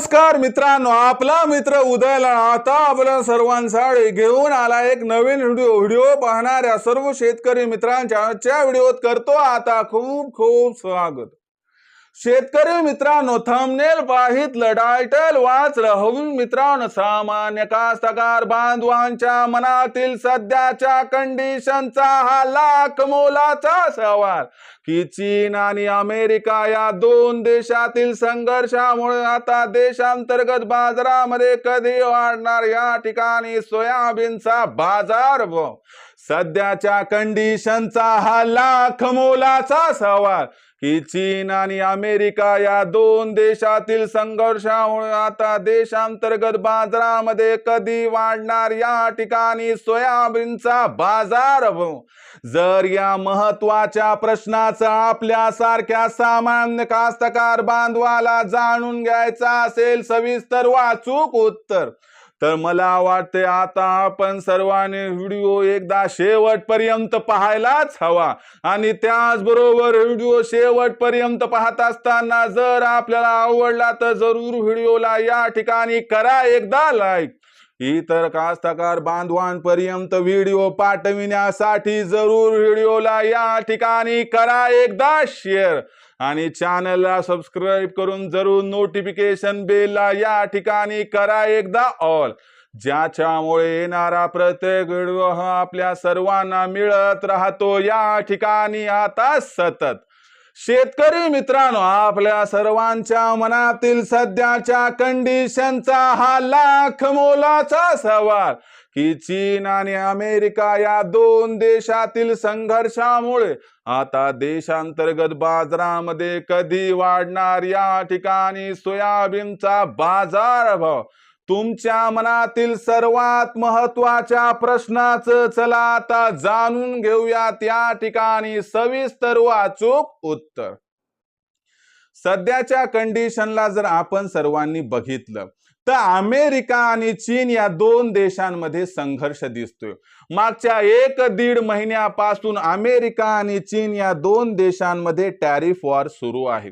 नमस्कार मित्रांनो आपला मित्र उदयला आता आपल्या सर्वांसाठी घेऊन आला एक नवीन व्हिडिओ. व्हिडिओ पाहणाऱ्या सर्व शेतकरी मित्रांच्या आजच्या व्हिडिओत करतो आता खूप खूप स्वागत. शेतकरी मित्रांनो थंबनेल पाहितलं टायटल वाचलं हवून मित्रांनो सामान्य कास्तकार बांधवांच्या मनातील सध्याच्या कंडिशनचा हा लाख मोलाचा सवाल. की चीन आणि अमेरिका या दोन देशातील संघर्षामुळे आता देशांतर्गत बाजारामध्ये कधी वाढणार या ठिकाणी सोयाबीनचा बाजार भाव? सध्याच्या कंडिशनचा हा लाख मोलाचा सवाल. की चीन आणि अमेरिका या दोन देशातील संघर्षामुळे आता देशांतर्गत बाजारामध्ये कधी वाढणार या ठिकाणी सोयाबीनचा बाजार? जर या महत्त्वाच्या प्रश्नाचं आपल्यासारख्या सामान्य कास्तकार बांधवाला जाणून घ्यायचा असेल सविस्तर वाचूक उत्तर. तर मला वाटते आता आपण सर्वांनी व्हिडिओ एकदा शेवटपर्यंत पाहायलाच हवा. आणि त्याचबरोबर व्हिडिओ शेवटपर्यंत पाहत असताना जर आपल्याला आवडला तर जरूर व्हिडिओला या ठिकाणी करा एकदा लाईक इतर कास्तकार बांधवांपर्यंत व्हिडिओ पाठविण्यासाठी जरूर व्हिडिओला या ठिकाणी करा एकदा शेअर आणि चॅनलला सबस्क्राईब करून जरूर नोटिफिकेशन बेलला या ठिकाणी करा एकदा ऑल ज्याच्यामुळे येणारा प्रत्येक व्हिडिओ हा आपल्या सर्वांना मिळत राहतो. या ठिकाणी आता सतत. शेतकरी मित्रांनो आपल्या सर्वांच्या मनातील सध्याच्या कंडिशनचा हा लाख मोलाचा सवाल की चीन आणि अमेरिका या दोन देशातील संघर्षामुळे आता देशांतर्गत बाजारामध्ये कधी वाढणार या ठिकाणी सोयाबीनचा बाजार भाव तुमच्या मनातील सर्वात महत्त्वाच्या प्रश्नाचं चला आता जाणून घेऊया त्या ठिकाणी सविस्तर वाचूक उत्तर. सध्याच्या कंडिशनला जर आपण सर्वांनी बघितलं तर अमेरिका आणि चीन या दोन देशांमध्ये संघर्ष दिसतोय. मागच्या एक दीड महिन्यापासून अमेरिका आणि चीन या दोन देशांमध्ये टॅरिफ वॉर सुरू आहे.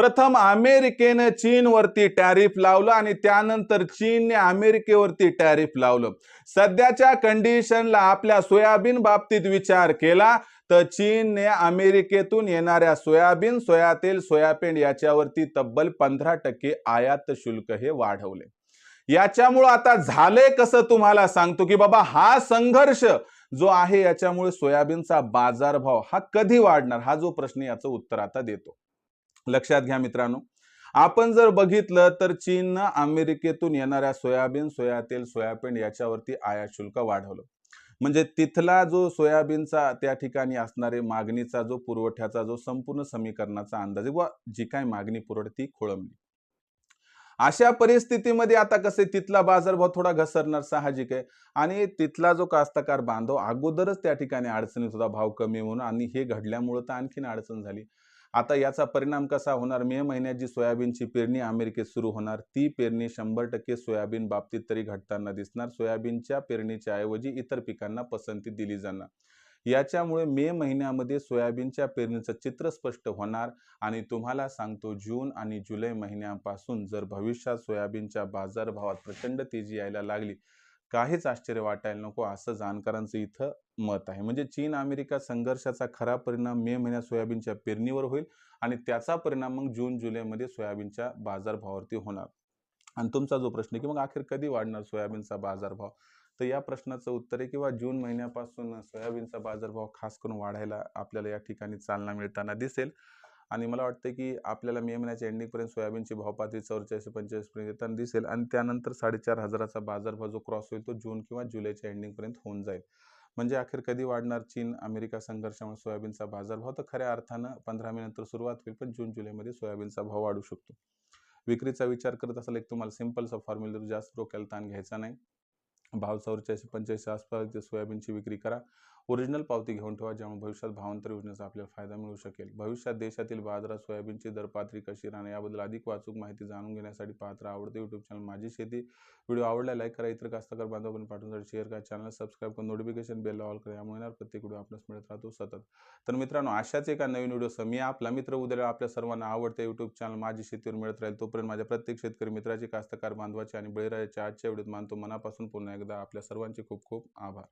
प्रथम अमेरिकेनं चीनवरती टॅरिफ लावलं आणि त्यानंतर चीनने अमेरिकेवरती टॅरिफ लावलं. सध्याच्या कंडिशनला आपल्या सोयाबीन बाबतीत विचार केला तर चीनने अमेरिकेतून येणाऱ्या सोयाबीन सोयातेल सोयाबीन याच्यावरती तब्बल पंधरा टक्के आयात शुल्क हे वाढवले. याच्यामुळं आता झालंय कसं तुम्हाला सांगतो की बाबा हा संघर्ष जो आहे याच्यामुळे सोयाबीनचा बाजारभाव हा कधी वाढणार? हा जो प्रश्न याचं उत्तर आता देतो. लक्षात घ्या मित्रांनो. आपण जर बघितलं तर चीननं अमेरिकेतून येणाऱ्या सोयाबीन सोयातेल सोयाबीन याच्यावरती आयात शुल्क वाढवलं. म्हणजे तिथला जो सोयाबीनचा त्या ठिकाणी असणारे मागणीचा जो पुरवठ्याचा जो संपूर्ण समीकरणाचा अंदाज आहे व जी काय मागणी पुरवठी ती खोळंबली. अशा परिस्थितीमध्ये आता कसे तिथला बाजारभाव थोडा घसरणार साहजिक आहे. आणि तिथला जो कास्तकार बांधव अगोदरच त्या ठिकाणी अडचणीत होता भाव कमी म्हणून आणि हे घडल्यामुळं तर आणखीन अडचण झाली. आता याचा परिणाम कसा होणार? मे महिन्यात जी सोयाबीनची पेरणी अमेरिकेत सुरू होणार ती पेरणी शंभर टक्के सोयाबीन बाबतीत तरी घटताना दिसणार. सोयाबीनच्या पेरणीच्या ऐवजी इतर पिकांना पसंती दिली जाणार. याच्यामुळे मे महिन्यामध्ये सोयाबीनच्या पेरणीचं चित्र स्पष्ट होणार आणि तुम्हाला सांगतो जून आणि जुलै महिन्यापासून जर भविष्यात सोयाबीनच्या बाजारभावात प्रचंड तेजी यायला लागली काहीच आश्चर्य वाटायला नको असं जाणकारांचं इथं मत आहे. म्हणजे चीन अमेरिका संघर्षाचा खरा परिणाम मे महिन्यात सोयाबीनच्या पेरणीवर होईल आणि त्याचा परिणाम मग जून जुलैमध्ये सोयाबीनच्या बाजारभावावरती होणार. आणि तुमचा जो प्रश्न आहे की मग अखेर कधी वाढणार सोयाबीनचा बाजारभाव? तर या प्रश्नाचं उत्तर आहे किंवा जून महिन्यापासून सोयाबीनचा बाजारभाव खास करून वाढायला आपल्याला या ठिकाणी चालना मिळताना दिसेल. आणि मला वाटतं की आपल्याला मे महिन्याच्या एंडिंगपर्यंत सोयाबीनची भावपातळी चौवेचाळीस पंचेचाळीसपर्यंत येताना दिसेल. आणि त्यानंतर साडेचार हजाराचा बाजारभाव जो क्रॉस होईल तो जून किंवा जुलैच्या एंडिंगपर्यंत होऊन जाईल. म्हणजे अखेर कधी वाढणार चीन अमेरिका संघर्षामुळे सोयाबीनचा बाजारभाव? तर खऱ्या अर्थानं पंधरा मे नंतर सुरुवात होईल पण जून जुलैमध्ये सोयाबीनचा भाव वाढू शकतो. विक्रीचा विचार करत असाल एक तुम्हाला सिम्पलचा फॉर्म्युला जास्त डोक्याला ताण घ्यायचा नाही. भाव चौवेचाळीस पंचेचाळीस आसपास ते सोयाबीनची विक्री करा. ओरिजिनल पावती घेऊन ठेवा ज्यामुळे भविष्यात भावांतर योजनेचा आपल्याला फायदा मिळू शकेल. भविष्यात देशातील बाजारात सोयाबीनची दर पातळी कशी राहणे याबद्दल अधिक वाचूक माहिती जाणून घेण्यासाठी पात्र आवडते युट्यूब चॅनल माझी शेती. व्हिडिओ आवडला लाईक करा. इतर कास्तकार बांधवांनी पाठवण्यासाठी शेअर करा. चॅनल सबस्क्राईब करून नोटिफिकेशन बेल ऑल करा. यामुळे प्रत्येक व्हिडिओ आपल्यास मिळत राहतो सतत. तर मित्रांनो अशाच एका नवीन व्हिडिओ मी आपला मित्र उद्या आपल्या सर्वांना आवडते युट्यूब चॅनल माझी शेतीवर मिळत राहील. तोपर्यंत माझ्या प्रत्येक शेतकरी मित्राचे कास्तकार बांधवाचे आणि बळीराजाच्या आजच्या व्हिडिओत मानतो मनापासून पुन्हा एकदा आपल्या सर्वांचे खूप खूप आभार.